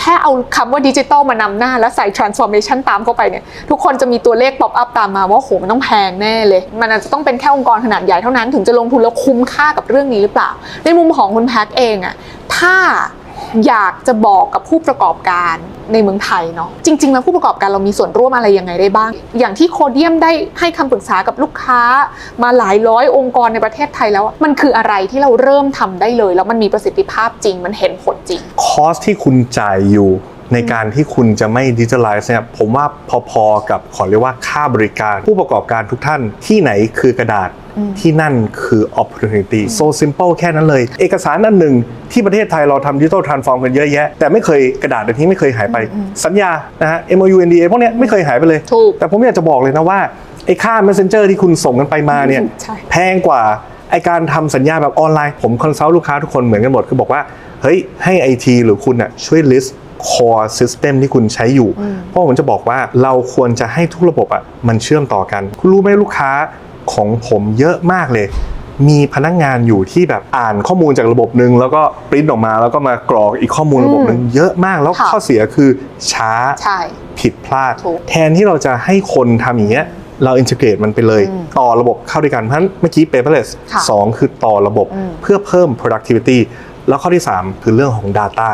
แค่เอาคำว่าดิจิตอลมานำหน้า แล้วใส่ transformation ตามเข้าไปเนี่ยทุกคนจะมีตัวเลข pop up ตามมาว่าโหมันต้องแพงแน่เลย มันอาจจะต้องเป็นแค่องค์กรขนาดใหญ่เท่านั้นถึงจะลงทุนแล้วคุ้มค่ากับเรื่องนี้หรือเปล่า ในมุมของคุณแพ็คเองอะถ้า อยากจะบอกกับผู้ประกอบการในเมืองไทยเนาะจริงๆแล้วผู้ประกอบการเรามีส่วนร่วมอะไรยังไงได้บ้าง อย่างที่โคเดียมได้ให้คำปรึกษากับลูกค้า มาหลายร้อยองค์กรในประเทศไทยแล้ว มันคืออะไรที่เราเริ่มทำได้เลย แล้วมันมีประสิทธิภาพจริงมันเห็นผลจริงคอสที่คุณจ่ายอยู่ ในการที่คุณจะไม่ดิจิทัลไลซ์เนี่ยผมว่าพอๆกับขอเรียกว่าค่าบริการ ผู้ประกอบการทุกท่านที่ไหนคือกระดาษอืมที่นั่นคือ opportunity so simple แค่นั้นเลย เอกสารอันหนึ่งที่ประเทศไทยเราทำดิจิทัลทรานส์ฟอร์มกันเยอะแยะ แต่ไม่เคยกระดาษอันนี้ไม่เคยหายไป สัญญานะฮะ MOU NDA พวกเนี้ยไม่เคยหายไปเลยถูกแต่ผมอยากจะบอกเลยนะว่า ไอ้ค่า messenger ที่คุณส่งกันไปมาเนี่ยใช่แพงกว่าไอการทำสัญญาแบบออนไลน์ผมคอนซัลท์ลูกค้าทุกคนเหมือนกันหมดคือบอกว่า เฮ้ยให้ IT หรือคุณน่ะช่วย list core system ที่คุณใช้อยู่ เพราะผมจะบอกว่าเราควรจะให้ทุกระบบอะมันเชื่อมต่อกัน คุณรู้ไหมลูกค้าของผมเยอะมากเลย มีพนักงานอยู่ที่แบบอ่านข้อมูลจากระบบหนึ่งแล้วก็ปริ้นออกมาแล้วก็มากรอกอีกข้อมูลระบบหนึ่งเยอะมากแล้วค่ะข้อเสียคือช้าใช่ผิดพลาดถูกแทนที่เราจะให้คนทำอย่างเงี้ยเราอินทิเกรตมันไปเลยอืมต่อระบบเข้าด้วยกัน เพราะฉะนั้นเมื่อกี้ paperless ค่ะสองคือต่อระบบอืมเพื่อเพิ่ม productivity แล้วข้อที่ 3 คือเรื่องของ data